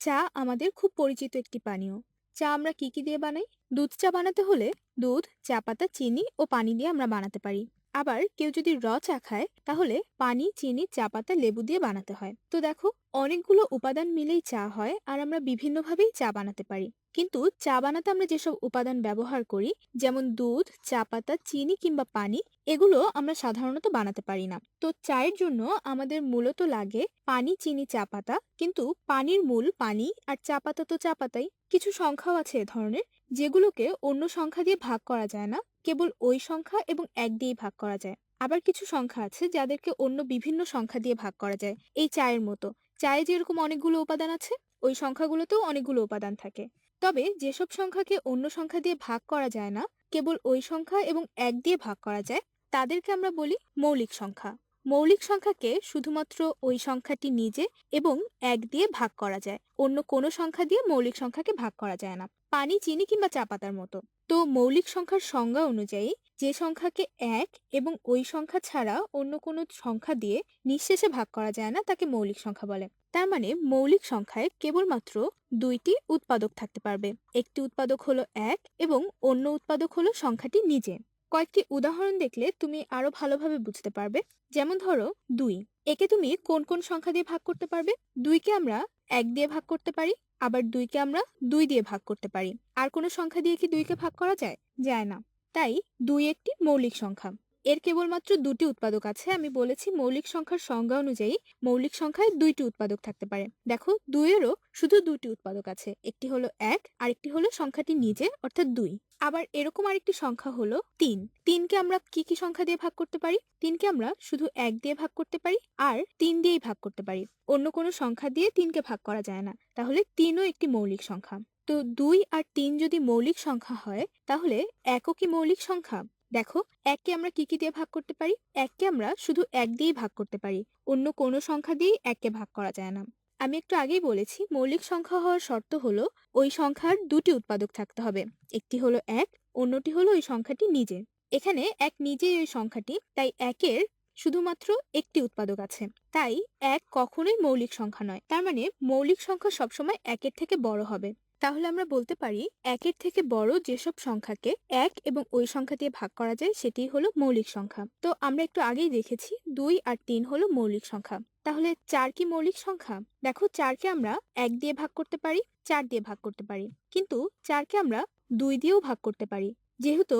চা আমাদের খুব পরিচিত একটি পানীয়। চা আমরা কি কি দিয়ে বানাই? দুধ চা বানাতে হলে দুধ, চা পাতা, চিনি ও পানি দিয়ে আমরা বানাতে পারি। আবার কেউ যদি র চা খায়, তাহলে পানি, চিনি, চা পাতা, লেবু দিয়ে বানাতে হয়। তো দেখো, অনেকগুলো উপাদান মিলেই চা হয় আর আমরা বিভিন্নভাবেই চা বানাতে পারি। কিন্তু চা বানাতে আমরা যেসব উপাদান ব্যবহার করি, যেমন দুধ, চা পাতা, চিনি কিংবা পানি, এগুলো আমরা সাধারণত বানাতে পারি না। তো চায়ের জন্য আমাদের মূলত লাগে পানি, চিনি, চা পাতা। কিন্তু পানির মূল পানি আর চা পাতা তো চা পাতাই। কিছু সংখ্যাও আছে এ ধরনের, যেগুলোকে অন্য সংখ্যা দিয়ে ভাগ করা যায় না। কেবল ওই সংখ্যা এবং এক দিয়েই ভাগ করা যায়। আবার কিছু সংখ্যা আছে যাদেরকে অন্য বিভিন্ন সংখ্যা দিয়ে ভাগ করা যায়। এই চায়ের মতো। চায়ে যেরকম অনেকগুলো উপাদান আছে, ওই সংখ্যাগুলোতেও অনেকগুলো উপাদান থাকে। তবে যেসব সংখ্যাকে অন্য সংখ্যা দিয়ে ভাগ করা যায় না, কেবল ওই সংখ্যা এবং এক দিয়ে ভাগ করা যায়, তাদেরকে আমরা বলি মৌলিক সংখ্যা। মৌলিক সংখ্যাকে শুধুমাত্র ওই সংখ্যাটি নিজে এবং এক দিয়ে ভাগ করা যায়। অন্য কোনো সংখ্যা দিয়ে মৌলিক সংখ্যাকে ভাগ করা যায় না। পানি, চিনি কিংবা চা পাতার মতো। তো মৌলিক সংখ্যার সংজ্ঞা অনুযায়ী যে সংখ্যাকে এক এবং ওই সংখ্যা ছাড়া অন্য কোনো সংখ্যা দিয়ে নিঃশেষে ভাগ করা যায় না, তাকে মৌলিক সংখ্যা বলে। তার মানে মৌলিক সংখ্যায় কেবলমাত্র দুইটি উৎপাদক থাকতে পারবে। একটি উৎপাদক হলো এক এবং অন্য উৎপাদক হলো সংখ্যাটি নিজে। কয়েকটি উদাহরণ দেখলে তুমি আরও ভালোভাবে বুঝতে পারবে। যেমন ধরো, দুই। একে তুমি কোন কোন সংখ্যা দিয়ে ভাগ করতে পারবে? দুইকে আমরা এক দিয়ে ভাগ করতে পারি, আবার দুইকে আমরা দুই দিয়ে ভাগ করতে পারি। আর কোনো সংখ্যা দিয়ে কি দুইকে ভাগ করা যায়? যায় না। তাই দুই একটি মৌলিক সংখ্যা। এর কেবলমাত্র দুটি উৎপাদক আছে। আমি বলেছি মৌলিক সংখ্যার সংজ্ঞা অনুযায়ী মৌলিক সংখ্যায় দুইটি উৎপাদক থাকতে পারে। দেখো, দুইয়েরও শুধু দুটি উৎপাদক আছে। একটি হলো এক আর একটি হলো সংখ্যাটি নিজে, অর্থাৎ দুই। আবার এরকম আরেকটি সংখ্যা হলো তিন। তিনকে আমরা কি কি সংখ্যা দিয়ে ভাগ করতে পারি? তিনকে আমরা শুধু এক দিয়ে ভাগ করতে পারি আর তিন দিয়েই ভাগ করতে পারি। অন্য কোনো সংখ্যা দিয়ে তিনকে ভাগ করা যায় না। তাহলে তিনও একটি মৌলিক সংখ্যা। তো দুই আর তিন যদি মৌলিক সংখ্যা হয়, তাহলে একও কি মৌলিক সংখ্যা? দেখো, এককে আমরা কি কি দিয়ে ভাগ করতে পারি? এককে আমরা শুধু এক দিয়েই ভাগ করতে পারি। অন্য কোনো সংখ্যা দিয়েই এককে ভাগ করা যায় না। আমি একটু আগেই বলেছি, মৌলিক সংখ্যা হওয়ার শর্ত হলো ওই সংখ্যার দুটি উৎপাদক থাকতে হবে। একটি হলো এক, অন্যটি হলো ওই সংখ্যাটি নিজে। এখানে এক নিজেই ওই সংখ্যাটি, তাই একের শুধুমাত্র একটি উৎপাদক আছে। তাই এক কখনোই মৌলিক সংখ্যা নয়। তার মানে মৌলিক সংখ্যা সবসময় একের থেকে বড় হবে। তাহলে আমরা বলতে পারি একের থেকে বড় যেসব সংখ্যাকে এক এবং ওই সংখ্যা দিয়ে ভাগ করা যায় সেটি হলো মৌলিক সংখ্যা। তো আমরা একটু আগেই দেখেছি দুই আর তিন হলো মৌলিক সংখ্যা। তাহলে চার কি মৌলিক সংখ্যা? দেখো চারকে আমরা এক দিয়ে ভাগ করতে পারি, চার দিয়ে ভাগ করতে পারি। কিন্তু চারকে আমরা দুই দিয়েও ভাগ করতে পারি। যেহেতু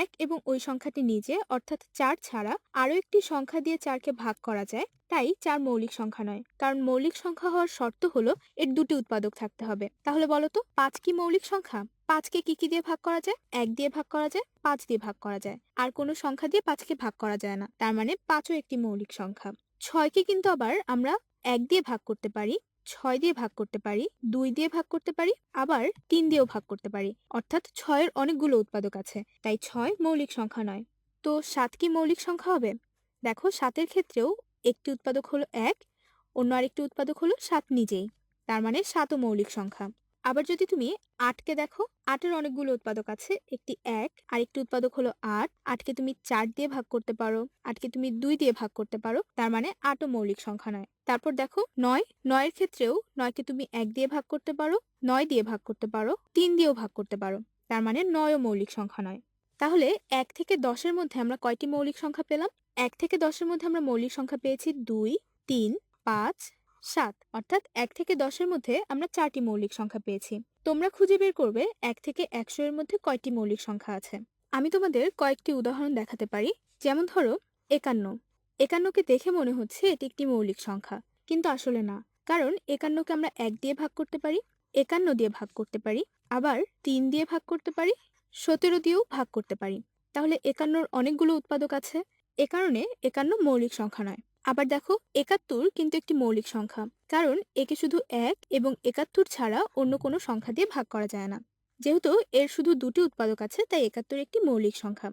এক এবং ওই সংখ্যাটি নিজে, অর্থাৎ চার ছাড়া আরও একটি সংখ্যা দিয়ে চারকে ভাগ করা যায়, তাই চার মৌলিক সংখ্যা নয়। কারণ মৌলিক সংখ্যা হওয়ার শর্ত হলো এর দুটি উৎপাদক থাকতে হবে। তাহলে বলো তো, পাঁচ কি মৌলিক সংখ্যা? পাঁচকে কি কি দিয়ে ভাগ করা যায়? এক দিয়ে ভাগ করা যায়, পাঁচ দিয়ে ভাগ করা যায়। আর কোনো সংখ্যা দিয়ে পাঁচকে ভাগ করা যায় না। তার মানে পাঁচও একটি মৌলিক সংখ্যা। ছয়কে কিন্তু আবার আমরা এক দিয়ে ভাগ করতে পারি ছয় দিয়ে ভাগ করতে পারি, দুই দিয়ে ভাগ করতে পারি, আবার তিন দিয়েও ভাগ করতে পারি। অর্থাৎ ছয়ের অনেকগুলো উৎপাদক আছে, তাই ছয় মৌলিক সংখ্যা নয়। তো সাত কি মৌলিক সংখ্যা হবে? দেখো সাতের ক্ষেত্রেও একটি উৎপাদক হলো এক, অন্য আরেকটি উৎপাদক হলো সাত নিজেই। তার মানে সাতও মৌলিক সংখ্যা। আবার যদি তুমি আটকে দেখো, আটের অনেকগুলো উৎপাদক আছে। একটি এক, আরেকটি উৎপাদক হলো আট। আটকে তুমি চার দিয়ে ভাগ করতে পারো। আটকে তুমি দুই দিয়ে ভাগ করতে পারো। তার মানে আটও মৌলিক সংখ্যা নয়। তারপর দেখো, নয়। নয়ের ক্ষেত্রেও নয়কে তুমি এক দিয়ে ভাগ করতে পারো, নয় দিয়ে ভাগ করতে পারো, তিন দিয়েও ভাগ করতে পারো। তার মানে নয়ও মৌলিক সংখ্যা নয়। তাহলে এক থেকে দশের মধ্যে আমরা কয়টি মৌলিক সংখ্যা পেলাম? এক থেকে দশের মধ্যে আমরা মৌলিক সংখ্যা পেয়েছি দুই, তিন, পাঁচ সাত, অর্থাৎ এক থেকে দশের মধ্যে আমরা চারটি মৌলিক সংখ্যা পেয়েছি। তোমরা খুঁজে বের করবে এক থেকে একশো এর মধ্যে কয়টি মৌলিক সংখ্যা আছে। আমি তোমাদের কয়েকটি উদাহরণ দেখাতে পারি। যেমন ধরো, একান্ন। একান্নকে দেখে মনে হচ্ছে এটি একটি মৌলিক সংখ্যা, কিন্তু আসলে না। কারণ একান্নকে আমরা এক দিয়ে ভাগ করতে পারি, একান্ন দিয়ে ভাগ করতে পারি, আবার তিন দিয়ে ভাগ করতে পারি, সতেরো দিয়েও ভাগ করতে পারি। তাহলে একান্নর অনেকগুলো উৎপাদক আছে। এ কারণে একান্ন মৌলিক সংখ্যা নয়। আবার দেখো একাত্তর কিন্তু একটি মৌলিক সংখ্যা। কারণ একে শুধু এক এবং একাত্তর ছাড়া অন্য কোনো সংখ্যা দিয়ে ভাগ করা যায় না। যেহেতু এর শুধু দুটি উৎপাদক আছে, তাই একাত্তর একটি মৌলিক সংখ্যা।